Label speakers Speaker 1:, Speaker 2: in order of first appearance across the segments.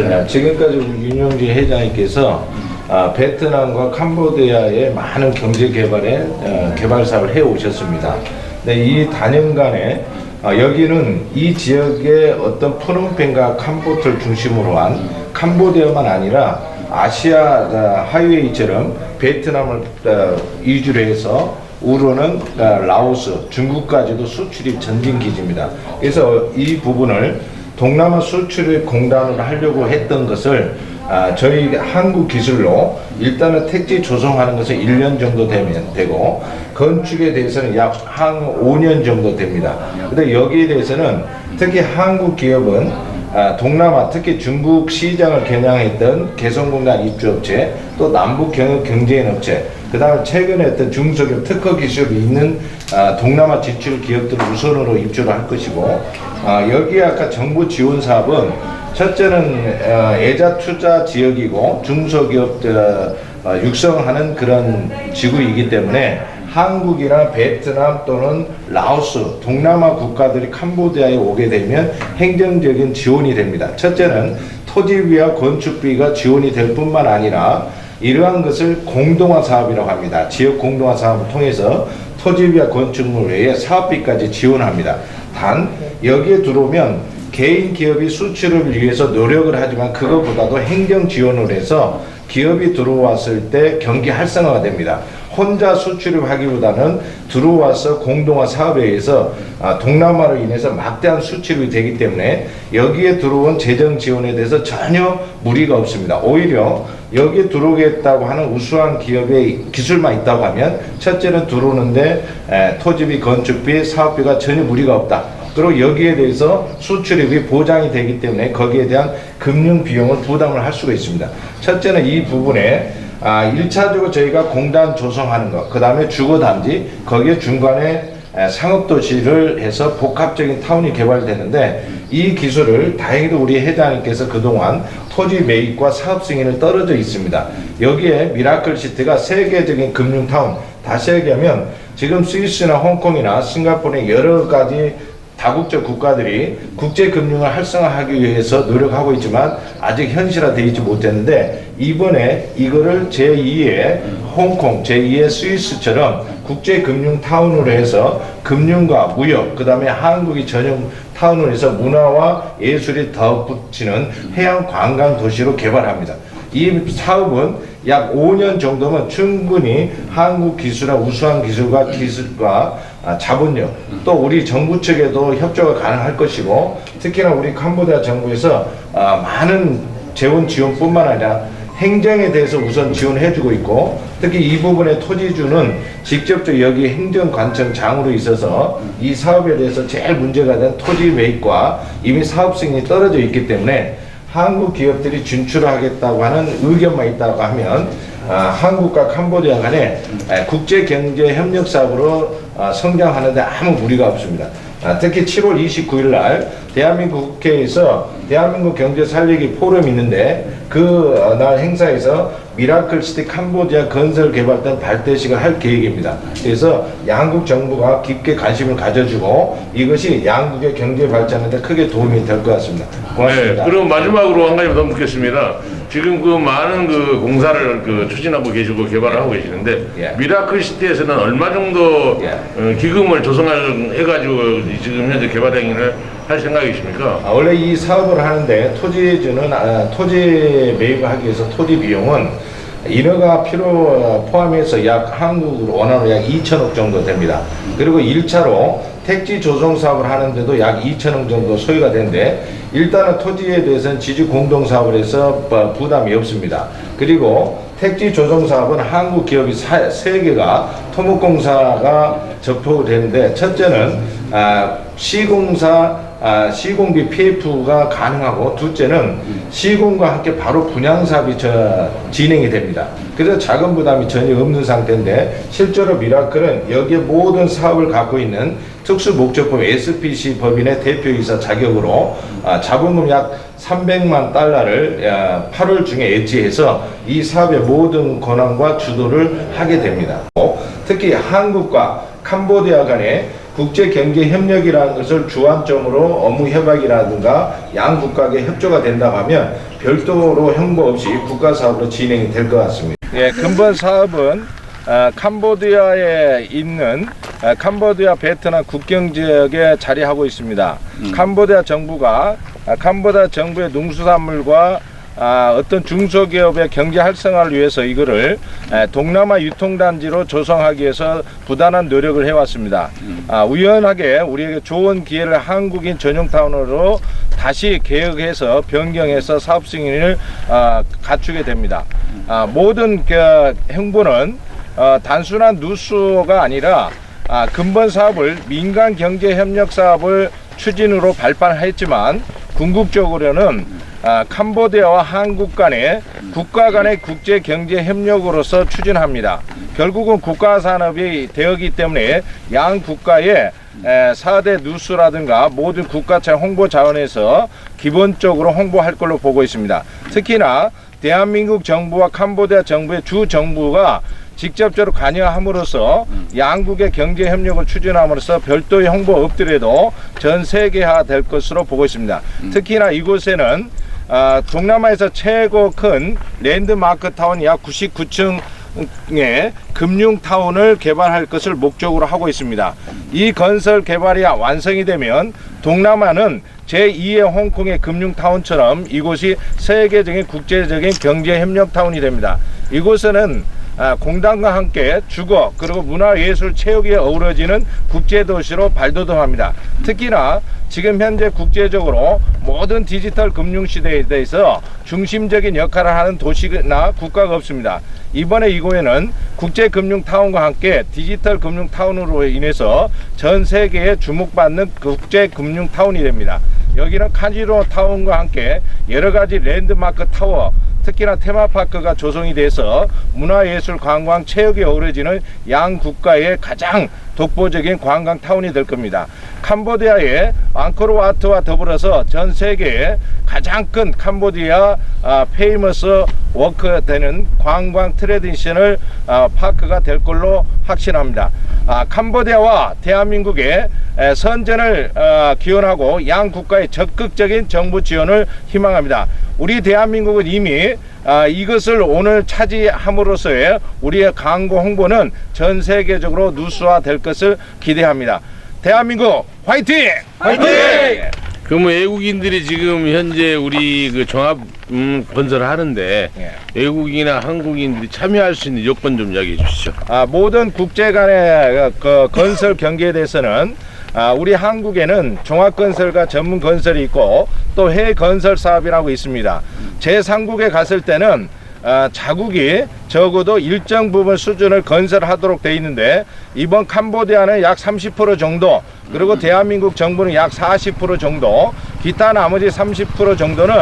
Speaker 1: 부처님.
Speaker 2: 네, 지금까지 우리 윤영진 회장님께서 아, 베트남과 캄보디아의 많은 경제 개발에 어, 개발 사업을 해 오셨습니다. 근데 이 단연간에 아, 여기는 이 지역의 어떤 푸놈펜과 캄보트를 중심으로 한 캄보디아만 아니라 아시아 아, 하이웨이처럼 베트남을 어, 위주로 해서 우로는 어, 라오스, 중국까지도 수출입 전진 기지입니다. 그래서 이 부분을 동남아 수출을 공단으로 하려고 했던 것을 아, 저희 한국 기술로 일단은 택지 조성하는 것은 1년 정도 되면 되고 건축에 대해서는 약 한 5년 정도 됩니다. 근데 여기에 대해서는 특히 한국 기업은 아, 동남아 특히 중국 시장을 겨냥했던 개성공단 입주업체 또 남북 경영 경제인 업체 그다음에 최근에 어떤 중소기업 특허 기술이 있는 아, 동남아 지출 기업들을 우선으로 입주를 할 것이고 아, 여기 아까 정부 지원 사업은 첫째는 어, 애자 투자 지역이고 중소기업 육성하는 그런 지구이기 때문에 한국이나 베트남 또는 라오스 동남아 국가들이 캄보디아에 오게 되면 행정적인 지원이 됩니다. 첫째는 토지비와 건축비가 지원이 될 뿐만 아니라 이러한 것을 공동화 사업이라고 합니다. 지역 공동화 사업을 통해서 토지비와 건축물 외에 사업비까지 지원합니다. 단 여기에 들어오면 개인 기업이 수출을 위해서 노력을 하지만 그것보다도 행정 지원을 해서 기업이 들어왔을 때 경기 활성화가 됩니다. 혼자 수출을 하기보다는 들어와서 공동화 사업에 의해서 아, 동남아로 인해서 막대한 수출이 되기 때문에 여기에 들어온 재정 지원에 대해서 전혀 무리가 없습니다. 오히려 여기에 들어오겠다고 하는 우수한 기업의 기술만 있다고 하면 첫째는 들어오는데 에, 토지비, 건축비, 사업비가 전혀 무리가 없다. 그리고 여기에 대해서 수출입이 보장이 되기 때문에 거기에 대한 금융 비용을 부담을 할 수가 있습니다. 첫째는 이 부분에 아, 1차적으로 저희가 공단 조성하는 것, 그 다음에 주거단지, 거기에 중간에 에, 상업도시를 해서 복합적인 타운이 개발되는데 이 기술을 다행히도 우리 회장님께서 그동안 토지 매입과 사업 승인을 떨어져 있습니다. 여기에 미라클 시티가 세계적인 금융타운, 다시 얘기하면 지금 스위스나 홍콩이나 싱가포르의 여러 가지 다국적 국가들이 국제 금융을 활성화하기 위해서 노력하고 있지만 아직 현실화되어 있지 못했는데 이번에 이거를 제2의 홍콩, 제2의 스위스처럼 국제 금융 타운으로 해서 금융과 무역, 그 다음에 한국이 전용 타운으로 해서 문화와 예술이 덧붙이는 해양 관광 도시로 개발합니다. 이 사업은 약 5년 정도면 충분히 한국 기술과 우수한 기술과 기술과 아, 자본력. 또 우리 정부 측에도 협조가 가능할 것이고 특히나 우리 캄보디아 정부에서 아, 많은 재원 지원뿐만 아니라 행정에 대해서 우선 지원해주고 있고 특히 이 부분에 토지주는 직접적 여기 행정관청장으로 있어서 이 사업에 대해서 제일 문제가 된 토지 매입과 이미 사업 승인이 떨어져 있기 때문에 한국 기업들이 진출하겠다고 하는 의견만 있다고 하면 아, 한국과 캄보디아 간에 에, 국제 경제 협력 사업으로 아, 성장하는데 아무 무리가 없습니다. 아, 특히 7월 29일 날 대한민국 국회에서 대한민국 경제 살리기 포럼이 있는데 그 날 행사에서 미라클 시티 캄보디아 건설 개발단 발대식을 할 계획입니다. 그래서 양국 정부가 깊게 관심을 가져주고 이것이 양국의 경제 발전에 크게 도움이 될 것 같습니다. 고맙습니다.
Speaker 1: 네, 그럼 마지막으로 한 가지 더 묻겠습니다. 지금 그 많은 그 공사를 그 추진하고 계시고 개발하고 계시는데
Speaker 2: 예.
Speaker 1: 미라클 시티에서는 얼마 정도
Speaker 2: 예.
Speaker 1: 어, 기금을 조성할 해가지고 지금 현재 개발 행위를 할 생각이십니까?
Speaker 2: 아, 원래 이 사업을 하는데 토지주는 아, 토지 매입하기 위해서 토지 비용은 인허가 필요 포함해서 약 한국 원화로 약 2천억 정도 됩니다. 그리고 1차로 택지 조성 사업을 하는데도 약 2천억 정도 소요가 되는데 일단은 토지에 대해서는 지주 공동 사업을 해서 부- 부담이 없습니다. 그리고 택지 조성 사업은 한국 기업이 사- 세 개가 토목공사가 접촉을 되는데 첫째는 아, 시공사 아, 시공비 PF가 가능하고 둘째는 시공과 함께 바로 분양 사업이 저, 진행이 됩니다. 그래서 자금 부담이 전혀 없는 상태인데 실제로 미라클은 여기에 모든 사업을 갖고 있는 특수 목적법 SPC 법인의 대표이사 자격으로 아, 자본금 약 300만 달러를 아, 8월 중에 예치해서 이 사업의 모든 권한과 주도를 하게 됩니다. 특히 한국과 캄보디아 간의 국제 경제 협력이라는 것을 주안점으로 업무 협약이라든가 양 국가의 협조가 된다고 하면 별도로 홍보 없이 국가 사업으로 진행이 될 것 같습니다. 예, 근본 사업은 어, 캄보디아에 있는 어, 캄보디아 베트남 국경 지역에 자리하고 있습니다. 캄보디아 정부가 아, 캄보디아 정부의 농수산물과 아, 어떤 중소기업의 경제 활성화를 위해서 이거를 에, 동남아 유통단지로 조성하기 위해서 부단한 노력을 해왔습니다. 아, 우연하게 우리에게 좋은 기회를 한국인 전용타운으로 다시 개혁해서 변경해서 사업 승인을 아, 갖추게 됩니다. 아, 모든 그 행보는 어, 단순한 누수가 아니라 아, 근본 사업을 민간 경제 협력 사업을 추진으로 발판했지만 궁극적으로는 아, 캄보디아와 한국 간의 국가 간의 국제 경제 협력으로서 추진합니다. 결국은 국가 산업이 되었기 때문에 양 국가의 에, 4대 누수라든가 모든 국가차 홍보 자원에서 기본적으로 홍보할 걸로 보고 있습니다. 특히나 대한민국 정부와 캄보디아 정부의 주 정부가 직접적으로 관여함으로써 양국의 경제 협력을 추진함으로써 별도의 홍보 없더라도 전 세계화 될 것으로 보고 있습니다. 특히나 이곳에는 아, 동남아에서 최고 큰 랜드마크 타운 약 99층의 금융타운을 개발할 것을 목적으로 하고 있습니다. 이 건설 개발이 완성이 되면 동남아는 제2의 홍콩의 금융타운처럼 이곳이 세계적인 국제적인 경제협력타운이 됩니다. 이곳에는 아, 공단과 함께 주거 그리고 문화예술 체육이 어우러지는 국제도시로 발돋움합니다. 특히나 지금 현재 국제적으로 모든 디지털 금융 시대에 대해서 중심적인 역할을 하는 도시나 국가가 없습니다. 이번에 이곳에는 국제금융타운과 함께 디지털 금융타운으로 인해서 전 세계에 주목받는 국제금융타운이 됩니다. 여기는 카지노 타운과 함께 여러 가지 랜드마크 타워 특히나 테마파크가 조성이 돼서 문화예술 관광 체육이 어우러지는 양 국가의 가장 독보적인 관광 타운이 될 겁니다. 캄보디아의 앙코르와트와 더불어서 전 세계에 가장 큰 캄보디아 아, 페이머스 워크 되는 관광 트레디셔널 아, 파크가 될 걸로 확신합니다. 아, 캄보디아와 대한민국의 에, 선전을 어, 기원하고 양 국가의 적극적인 정부 지원을 희망합니다. 우리 대한민국은 이미 아, 이것을 오늘 차지함으로써의 우리의 광고 홍보는 전 세계적으로 누수화 될 것을 기대합니다. 대한민국 화이팅! 화이팅!
Speaker 1: 그럼 외국인들이 지금 현재 우리 그 종합 음, 건설을 하는데
Speaker 2: 예.
Speaker 1: 외국인이나 한국인들이 참여할 수 있는 요건 좀 이야기해 주시죠.
Speaker 2: 아, 모든 국제 간의 그 건설 경기에 대해서는 아, 우리 한국에는 종합건설과 전문 건설이 있고 또 해외 건설 사업이라고 있습니다. 제3국에 갔을 때는 아, 자국이 적어도 일정 부분 수준을 건설하도록 돼 있는데 이번 캄보디아는 약 30% 정도 그리고 대한민국 정부는 약 40% 정도 기타 나머지 30% 정도는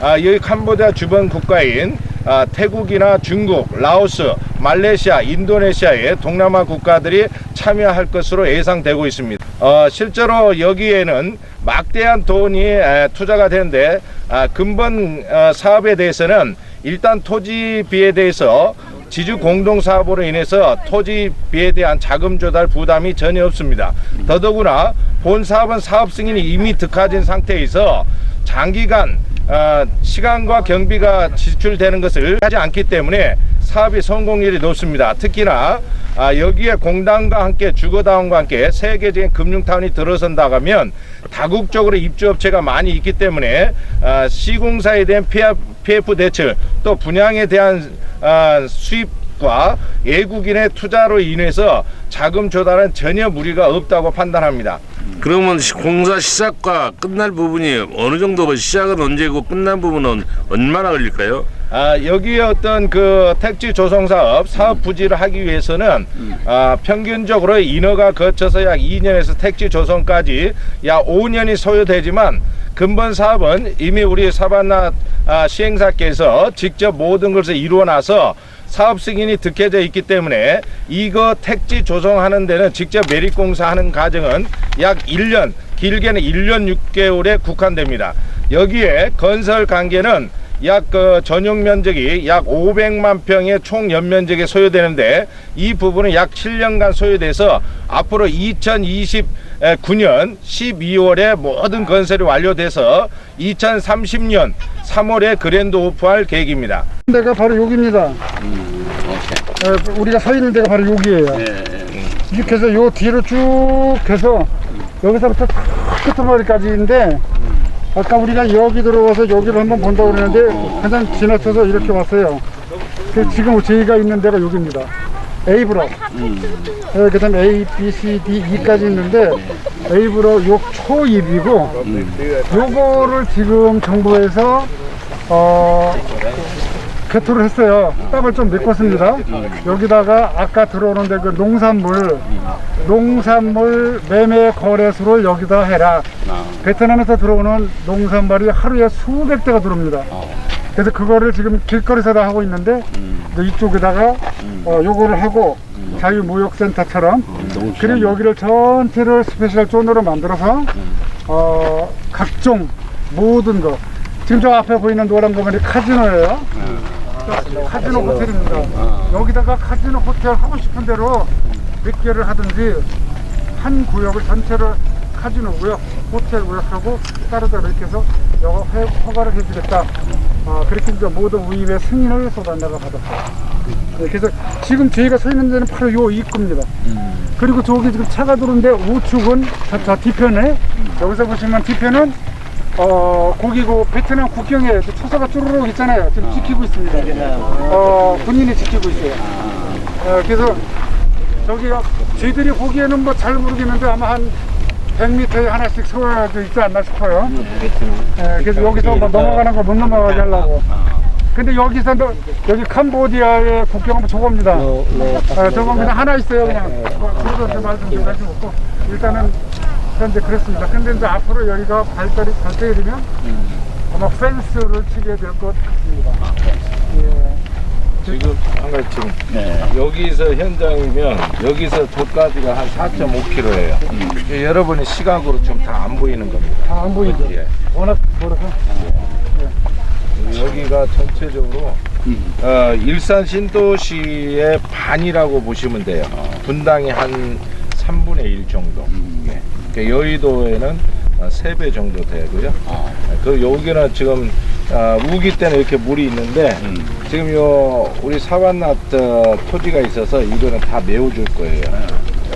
Speaker 2: 아, 여기 캄보디아 주변 국가인 아, 태국이나 중국, 라오스, 말레이시아, 인도네시아의 동남아 국가들이 참여할 것으로 예상되고 있습니다. 어, 실제로 여기에는 막대한 돈이 에, 투자가 되는데 아, 근본 어, 사업에 대해서는 일단 토지비에 대해서 지주 공동 사업으로 인해서 토지비에 대한 자금 조달 부담이 전혀 없습니다. 더더구나 본 사업은 사업 승인이 이미 득하진 상태에서 장기간 어, 시간과 경비가 지출되는 것을 하지 않기 때문에 사업이 성공률이 높습니다. 특히나 아, 여기에 공단과 함께 주거다운과 함께 세계적인 금융타운이 들어선다고 하면 다국적으로 입주업체가 많이 있기 때문에 아, 시공사에 대한 PF 대출 또 분양에 대한 아, 수입 과 외국인의 투자로 인해서 자금 조달은 전혀 무리가 없다고 판단합니다.
Speaker 1: 그러면 시- 공사 시작과 끝날 부분이 어느 정도 시작은 언제고 끝난 부분은 얼마나 걸릴까요?
Speaker 2: 아, 여기에 어떤 그 택지 조성 사업, 사업 부지를 하기 위해서는 아, 평균적으로 인허가 거쳐서 약 2년에서 택지 조성까지 약 5년이 소요되지만 근본 사업은 이미 우리 사반나 아, 시행사께서 직접 모든 것을 이루어 놔서 사업 승인이 득해져 있기 때문에 이거 택지 조성하는 데는 직접 매립 공사 하는 과정은 약 1년, 길게는 1년 6개월에 국한됩니다. 여기에 건설 관계는 약 그 전용 면적이 약 500만 평의 총 연면적이 소요되는데 이 부분은 약 7년간 소요돼서 앞으로 2020 2029년 12월에 모든 건설이 완료돼서 2030년 3월에 그랜드 오프할 계획입니다.
Speaker 3: 데가 바로 여기입니다. 에, 우리가 서 있는 데가 바로 여기예요. 이렇게 해서 요 뒤로 쭉 해서 여기서부터 끝머리까지인데 아까 우리가 여기 들어와서 여기를 한번 본다고 그러는데 그냥 지나쳐서 이렇게 왔어요. 그 지금 저희가 있는 데가 여기입니다. A 브로. 그 다음에 A, B, C, D, E까지 있는데 A 브로 요 초입이고 요거를 지금 정부에서 어 개토를 했어요. 땅을 좀 메꿨습니다. 여기다가 아까 들어오는데 그 농산물, 농산물 매매 거래소를 여기다 해라. 베트남에서 들어오는 농산물이 하루에 수백 대가 들어옵니다. 그래서 그거를 지금 길거리에다 하고 있는데 이제 이쪽에다가 어, 요거를 하고 자유무역센터처럼 그리고 여기를 전체를 스페셜 존으로 만들어서 어, 각종 모든 거 지금 저 앞에 보이는 노란 거만이 카지노예요. 저 카지노 호텔입니다. 여기다가 카지노 호텔 하고 싶은 대로 몇 개를 하든지 한 구역을 전체를 카지노 구역, 호텔 구역하고 따로따로 이렇게 해서 허- 허가를 해주겠다. 아, 그렇게 이제 모든 우입의 승인을 소단내가 받았어요. 네, 그래서 지금 저희가 서 있는 데는 바로 요 입구입니다. 그리고 저기 지금 차가 들어오는데 우측은 저, 저 뒤편에 여기서 보시면 뒤편은 어 거기 그 베트남 국경에 그 초소가 쭈루룩 있잖아요. 지금 지키고 있습니다. 어 군인이 지키고 있어요. 어, 그래서 저기 저희들이 보기에는 뭐 잘 모르겠는데 아마 한 100m에 하나씩 세워져 있지 않나 싶어요. 예, 그래서 여기서 뭐 넘어가는 거못 넘어가게 하려고. 근데 여기서 너, 여기 캄보디아의 국경은 저겁니다. 어, 저거 그냥 하나 있어요, 그냥. 뭐, 그래서 제 말좀 좀 하지 못고. 일단은 현재 그렇습니다. 근데 이제 앞으로 여기가 발달이, 발달이 되면 아마 펜스를 치게 될 것 같습니다. 예.
Speaker 2: 지금 한 가지 지금 여기서 현장이면 여기서 저까지가 한 4.5km예요. 여러분이 시각으로 좀 다 안 보이는 겁니다.
Speaker 3: 다 안 보이죠?
Speaker 2: 예.
Speaker 3: 워낙 멀어서.
Speaker 2: 여기가 전체적으로 어, 일산 신도시의 반이라고 보시면 돼요. 분당이 한 3분의 1 정도. 예. 그러니까 여의도에는 어, 3배 정도 되고요. 그 여기는 지금 어, 우기 때는 이렇게 물이 있는데 지금 요 우리 사반나 어, 토지가 있어서 이거는 다 메워줄 거예요.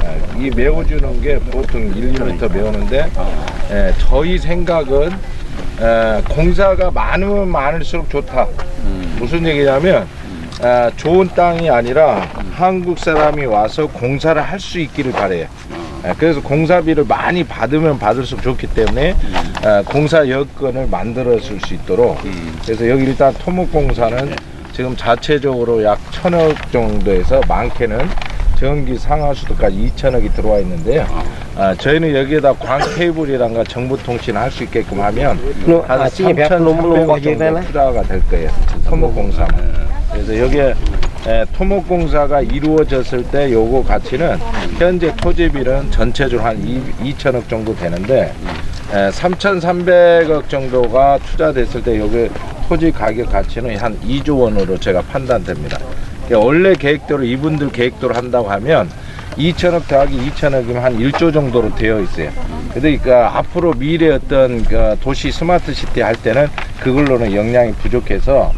Speaker 2: 예, 이 메워주는 게 보통 1, 2m 메우는데 예, 저희 생각은 에, 공사가 많으면 많을수록 좋다. 무슨 얘기냐면 에, 좋은 땅이 아니라 한국 사람이 와서 공사를 할 수 있기를 바래요. 에, 그래서 공사비를 많이 받으면 받을수록 좋기 때문에 에, 공사 여건을 만들어 줄수 있도록. 그래서 여기 일단 토목공사는 지금 자체적으로 약 천억 정도에서 많게는 전기 상하수도까지 2천억이 들어와 있는데요. 아, 저희는 여기에다 광 케이블이란가 정보 통신을 할수 있게끔 하면
Speaker 4: 너,
Speaker 2: 한
Speaker 4: 아, 놈을
Speaker 2: 3,300억
Speaker 4: 먹어야
Speaker 2: 정도
Speaker 4: 되나?
Speaker 2: 투자가 될 거예요. 토목공사만. 그래서 여기에 에, 토목공사가 이루어졌을 때 요거 가치는 현재 토지비는 전체적으로 한 2, 2천억 정도 되는데 에, 3,300억 정도가 투자됐을 때 여기 토지 가격 가치는 한 2조 원으로 제가 판단됩니다. 그러니까 원래 계획대로 이분들 계획대로 한다고 하면 2천억 더하기 2천억이면 한 1조 정도로 되어 있어요. 그러니까 앞으로 미래 어떤 그 도시 스마트 시티 할 때는 그걸로는 역량이 부족해서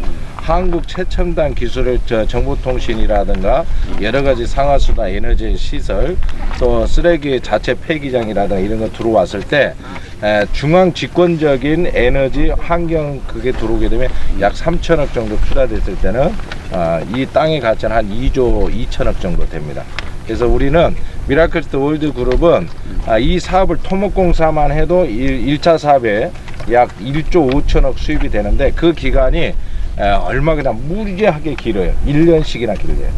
Speaker 2: 한국 최첨단 기술의 저 정보통신이라든가 여러 가지 상하수나 에너지 시설 또 쓰레기 자체 폐기장이라든가 이런 거 들어왔을 때 에, 중앙 집권적인 에너지 환경 그게 들어오게 되면 약 3천억 정도 투자됐을 때는 아, 이 땅의 가치는 한 2조 2천억 정도 됩니다. 그래서 우리는 미라클스트 월드 그룹은 아, 이 사업을 토목공사만 해도 일 1차 사업에 약 1조 5천억 수입이 되는데 그 기간이 에, 얼마 그냥 무지하게 길어요. 1년씩이나 길어요.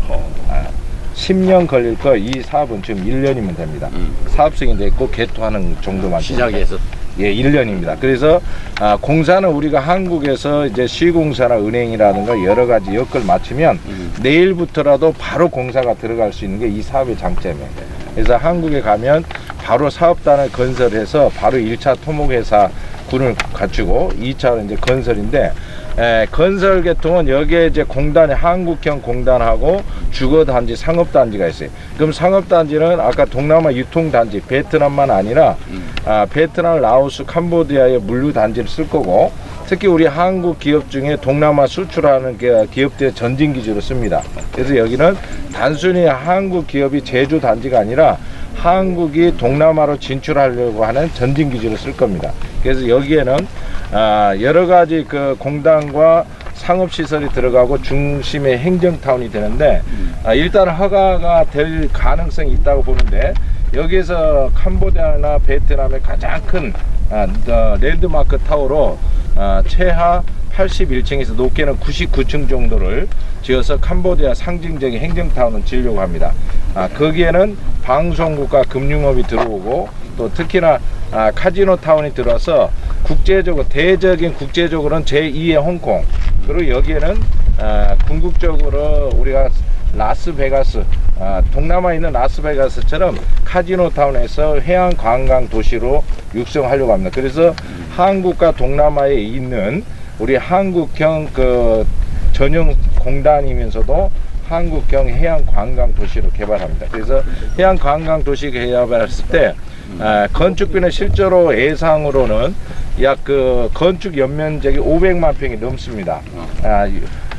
Speaker 2: 아, 10년 걸릴 거 이 사업은 지금 1년이면 됩니다. 사업성이 됐고 개토하는 정도만
Speaker 4: 시작해서
Speaker 2: 예, 1년입니다. 그래서 아, 공사는 우리가 한국에서 이제 시공사나 은행이라든가 여러 가지 여건을 맞추면 내일부터라도 바로 공사가 들어갈 수 있는 게 이 사업의 장점이에요. 그래서 한국에 가면 바로 사업단을 건설해서 바로 1차 토목회사 군을 갖추고 2차는 이제 건설인데 에, 건설 계통은 여기에 이제 공단이 한국형 공단하고 주거단지, 상업단지가 있어요. 그럼 상업단지는 아까 동남아 유통단지, 베트남만 아니라 아, 베트남, 라오스, 캄보디아의 물류단지를 쓸 거고 특히 우리 한국 기업 중에 동남아 수출하는 게- 기업들의 전진 기지로 씁니다. 그래서 여기는 단순히 한국 기업이 제조 단지가 아니라 한국이 동남아로 진출하려고 하는 전진 기지로 쓸 겁니다. 그래서 여기에는 아, 여러 가지 그 공단과 상업 시설이 들어가고 중심의 행정타운이 되는데 아, 일단 허가가 될 가능성이 있다고 보는데 여기에서 캄보디아나 베트남의 가장 큰 아, 어, 랜드마크 타워로 아, 최하 81층에서 높게는 99층 정도를 지어서 캄보디아 상징적인 행정타운을 지으려고 합니다. 아, 거기에는 방송국과 금융업이 들어오고 또 특히나 아, 카지노 타운이 들어와서 국제적으로 대적인 국제적으로는 제2의 홍콩 그리고 여기에는 아, 궁극적으로 우리가 라스베가스 아, 동남아에 있는 라스베가스처럼 카지노 타운에서 해양 관광 도시로 육성하려고 합니다. 그래서 한국과 동남아에 있는 우리 한국형 그 전용 공단이면서도 한국형 해양 관광 도시로 개발합니다. 그래서 해양 관광 도시 개발했을 때 아, 건축비는 실제로 예상으로는 약 그 건축 연면적이 500만 평이 넘습니다. 아,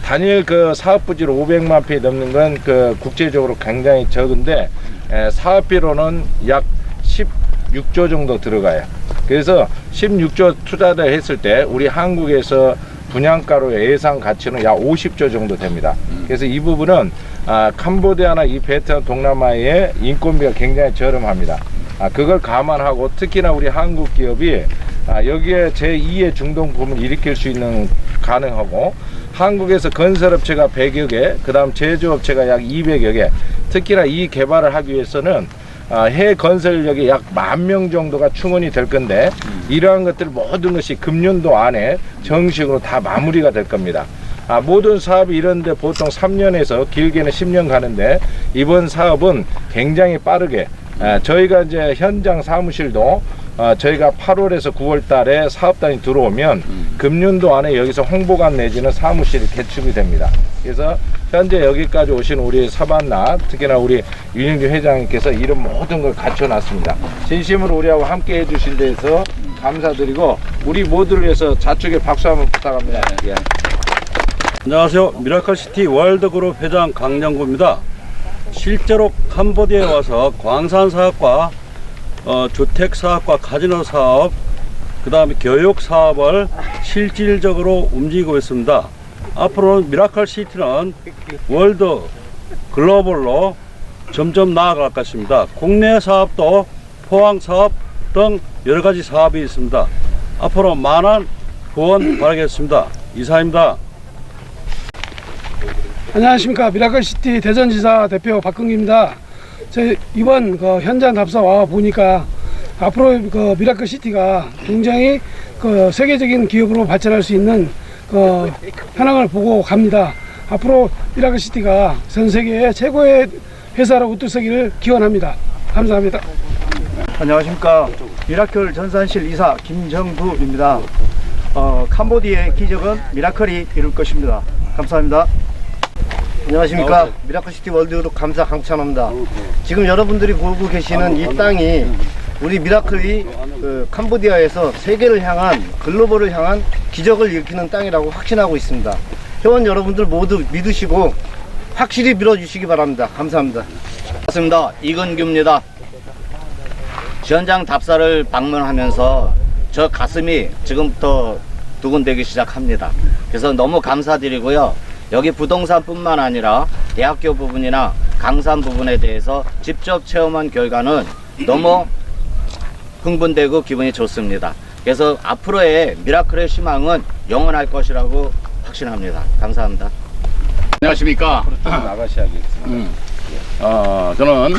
Speaker 2: 단일 그 사업 부지로 500만 평이 넘는 건 그 국제적으로 굉장히 적은데 에, 사업비로는 약 16조 정도 들어가요. 그래서 16조 투자를 했을 때 우리 한국에서 분양가로 예상 가치는 약 50조 정도 됩니다. 그래서 이 부분은 아, 캄보디아나 이 베트남 동남아의 인건비가 굉장히 저렴합니다. 아, 그걸 감안하고 특히나 우리 한국 기업이 아, 여기에 제2의 중동 붐을 일으킬 수 있는 가능하고 한국에서 건설업체가 100여 개, 그 다음 제조업체가 약 200여 개, 특히나 이 개발을 하기 위해서는 아, 해 건설력이 약 만 명 정도가 충원이 될 건데 이러한 것들 모든 것이 금년도 안에 정식으로 다 마무리가 될 겁니다. 아, 모든 사업이 이런데 보통 3년에서 길게는 10년 가는데 이번 사업은 굉장히 빠르게 아, 저희가 이제 현장 사무실도 아, 저희가 8월에서 9월 달에 사업단이 들어오면 금년도 안에 여기서 홍보관 내지는 사무실이 개축이 됩니다. 그래서 현재 여기까지 오신 우리 사반나 특히나 우리 윤영주 회장님께서 이런 모든 걸 갖춰놨습니다. 진심으로 우리하고 함께 해주신 데서 감사드리고 우리 모두를 위해서 좌측에 박수 한번 부탁합니다. 예.
Speaker 4: 안녕하세요. 미라클 시티 월드그룹 회장 강영구입니다. 실제로 캄보디아에 와서 광산 사업과 어, 주택 사업과 카지노 사업, 그 다음에 교육 사업을 실질적으로 움직이고 있습니다. 앞으로는 미라클 시티는 월드 글로벌로 점점 나아갈 것입니다. 국내 사업도 포항 사업 등 여러 가지 사업이 있습니다. 앞으로 많은 후원 바라겠습니다. 이사입니다.
Speaker 5: 안녕하십니까 미라클시티 대전지사 대표 박근기입니다. 저 이번 그 현장 답사 와 보니까 앞으로 그 미라클시티가 굉장히 그 세계적인 기업으로 발전할 수 있는 그 현황을 보고 갑니다. 앞으로 미라클시티가 전 세계의 최고의 회사로 우뚝서기를 기원합니다. 감사합니다.
Speaker 6: 안녕하십니까 미라클 전산실 이사 김정두입니다. 어, 캄보디아의 기적은 미라클이 이룰 것입니다. 감사합니다. 안녕하십니까 미라클시티 월드그룹 감사 강찬호입니다. 지금 여러분들이 보고 계시는 이 땅이 우리 미라클이 그 캄보디아에서 세계를 향한 글로벌을 향한 기적을 일으키는 땅이라고 확신하고 있습니다. 회원 여러분들 모두 믿으시고 확실히 밀어주시기 바랍니다. 감사합니다.
Speaker 7: 반갑습니다. 이건규입니다. 현장 답사를 방문하면서 저 가슴이 지금부터 두근대기 시작합니다. 그래서 너무 감사드리고요. 여기 부동산뿐만 아니라 대학교 부분이나 강산 부분에 대해서 직접 체험한 결과는 너무 흥분되고 기분이 좋습니다. 그래서 앞으로의 미라클의 희망은 영원할 것이라고 확신합니다. 감사합니다.
Speaker 1: 안녕하십니까.
Speaker 2: 나가셔야겠습니다.
Speaker 1: 어, 저는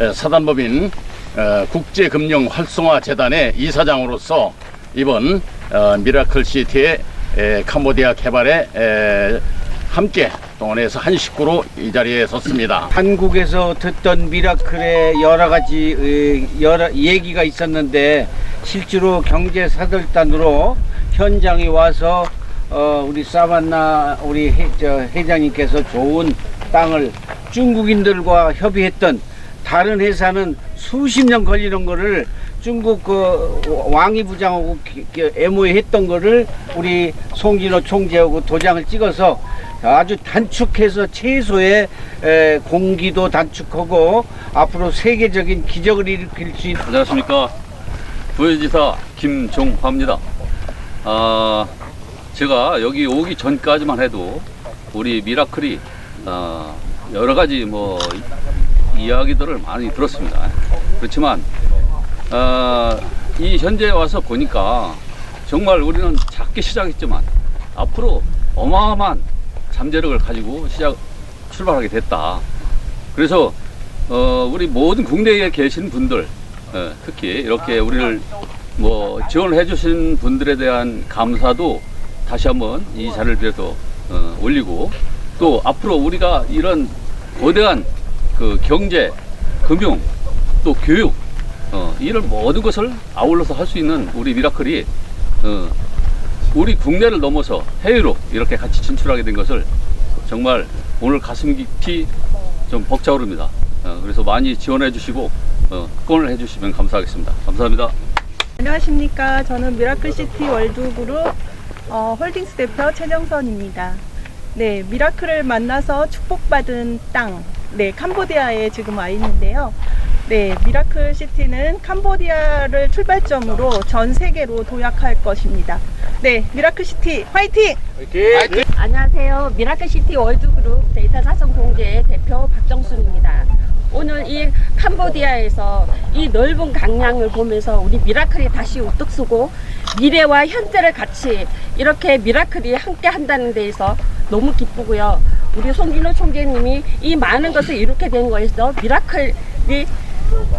Speaker 1: 에, 사단법인 어, 국제금융 활성화 재단의 이사장으로서 이번 어, 미라클 시티의 에, 캄보디아 개발에 에, 함께 동원해서 한 식구로 이 자리에 섰습니다.
Speaker 8: 한국에서 듣던 미라클의 여러 가지 어, 여러 얘기가 있었는데 실제로 경제 사절단으로 현장에 와서 어, 우리 사반나 우리 회, 저 회장님께서 좋은 땅을 중국인들과 협의했던 다른 회사는 수십 년 걸리는 거를 중국 그 왕이 부장하고 애모에 했던 거를 우리 송진호 총재하고 도장을 찍어서 아주 단축해서 최소의 에, 공기도 단축하고 앞으로 세계적인 기적을 일으킬 수 있는
Speaker 9: 안녕하십니까 부회지사 김종화입니다. 아 제가 여기 오기 전까지만 해도 우리 미라클이 아, 여러 가지 뭐 이야기들을 많이 들었습니다. 그렇지만 아, 이 현재에 와서 보니까 정말 우리는 작게 시작했지만 앞으로 어마어마한 잠재력을 가지고 시작 출발하게 됐다. 그래서 어, 우리 모든 국내에 계신 분들 예, 특히 이렇게 우리를 뭐 지원을 해주신 분들에 대한 감사도 다시 한번 이 자리를 빌어서 어, 올리고 또 앞으로 우리가 이런 거대한 그 경제, 금융, 또 교육 어, 이런 모든 것을 아울러서 할 수 있는 우리 미라클이 어, 우리 국내를 넘어서 해외로 이렇게 같이 진출하게 된 것을 정말 오늘 가슴 깊이 좀 벅차오릅니다. 어, 그래서 많이 지원해 주시고 어, 후원을 해 주시면 감사하겠습니다. 감사합니다.
Speaker 10: 안녕하십니까. 저는 미라클 시티 월드 그룹 어, 홀딩스 대표 최정선입니다. 네, 미라클을 만나서 축복받은 땅, 네, 캄보디아에 지금 와 있는데요. 네, 미라클 시티는 캄보디아를 출발점으로 전 세계로 도약할 것입니다. 네, 미라클 시티 화이팅!
Speaker 11: 안녕하세요. 미라클 시티 월드그룹 데이터 사성 공제 대표 박정순입니다. 오늘 이 캄보디아에서 이 넓은 강량을 보면서 우리 미라클이 다시 우뚝 서고 미래와 현재를 같이 이렇게 미라클이 함께 한다는 데에서 너무 기쁘고요. 우리 송진호 총재님이 이 많은 것을 이렇게 된 거에서 미라클이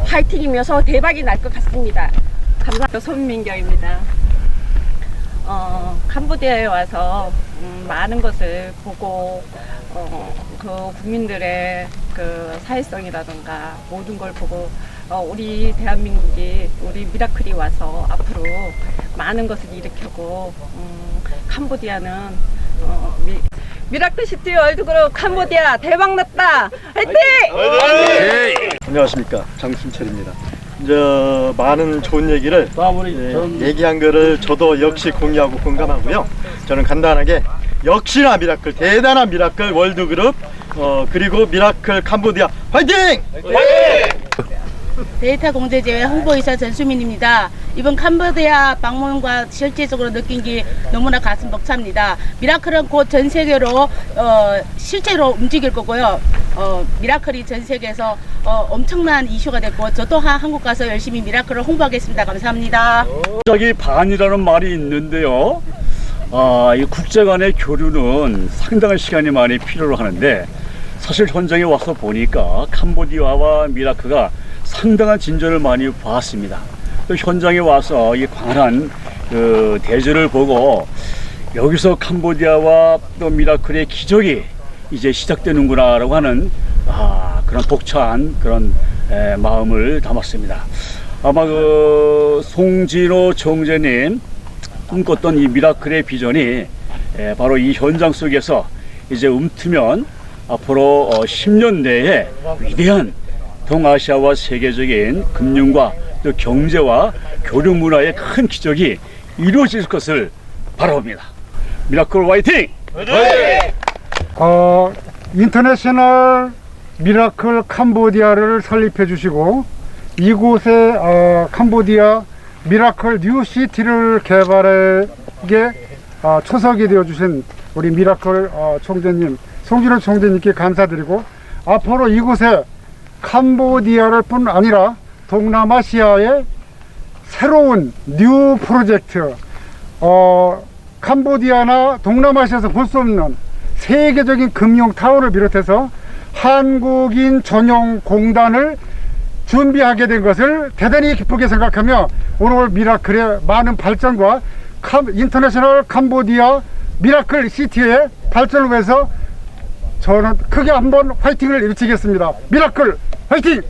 Speaker 11: 파이팅이면서 대박이 날 것 같습니다. 감사합니다.
Speaker 10: 손민경입니다. 어, 캄보디아에 와서 음, 많은 것을 보고 어, 그 국민들의 그 사회성이라든가 모든 걸 보고 어, 우리 대한민국이 우리 미라클이 와서 앞으로 많은 것을 일으키고 음, 캄보디아는 어, 미, 미라클 시티 월드그룹 캄보디아 대박 났다 화이팅!
Speaker 6: 안녕하십니까 장순철입니다. 이제 많은 좋은 얘기를 네, 얘기한 거를 저도 역시 공유하고 공감하고요. 저는 간단하게 역시나 미라클 대단한 미라클 월드그룹 어, 그리고 미라클 캄보디아 화이팅!
Speaker 11: 데이터 공제제회 홍보이사 전수민입니다. 이번 캄보디아 방문과 실제적으로 느낀 게 너무나 가슴 벅찹니다. 미라클은 곧 전 세계로 어, 실제로 움직일 거고요. 어, 미라클이 전 세계에서 어, 엄청난 이슈가 됐고 저 또한 한국 가서 열심히 미라클을 홍보하겠습니다. 감사합니다.
Speaker 4: 갑자기 반이라는 말이 있는데요. 아, 이 국제 간의 교류는 상당한 시간이 많이 필요로 하는데 사실 현장에 와서 보니까 캄보디아와 미라크가 상당한 진전을 많이 봤습니다. 또 현장에 와서 이 광활한 그 대전을 보고 여기서 캄보디아와 또 미라클의 기적이 이제 시작되는구나라고 하는 아, 그런 벅찬 그런 에, 마음을 담았습니다. 아마 그 송진호 총재님 꿈꿨던 이 미라클의 비전이 에, 바로 이 현장 속에서 이제 움트면 앞으로 어, 10년 내에 위대한 동아시아와 세계적인 금융과 또 경제와 교류 문화의 큰 기적이 이루어질 것을 바라봅니다. 미라클 화이팅!
Speaker 3: 어, 인터내셔널 미라클 캄보디아를 설립해 주시고 이곳에 어, 캄보디아 미라클 뉴시티를 개발하게 어, 초석이 되어 주신 우리 미라클 어, 총재님 송진호 총재님께 감사드리고 앞으로 이곳에 캄보디아를 뿐 아니라 동남아시아의 새로운 뉴 프로젝트 어, 캄보디아나 동남아시아에서 볼 수 없는 세계적인 금융 타워를 비롯해서 한국인 전용 공단을 준비하게 된 것을 대단히 기쁘게 생각하며 오늘 미라클의 많은 발전과 캄, 인터내셔널 캄보디아 미라클 시티의 발전을 위해서 저는 크게 한번 화이팅을 외치겠습니다. 미라클 화이팅!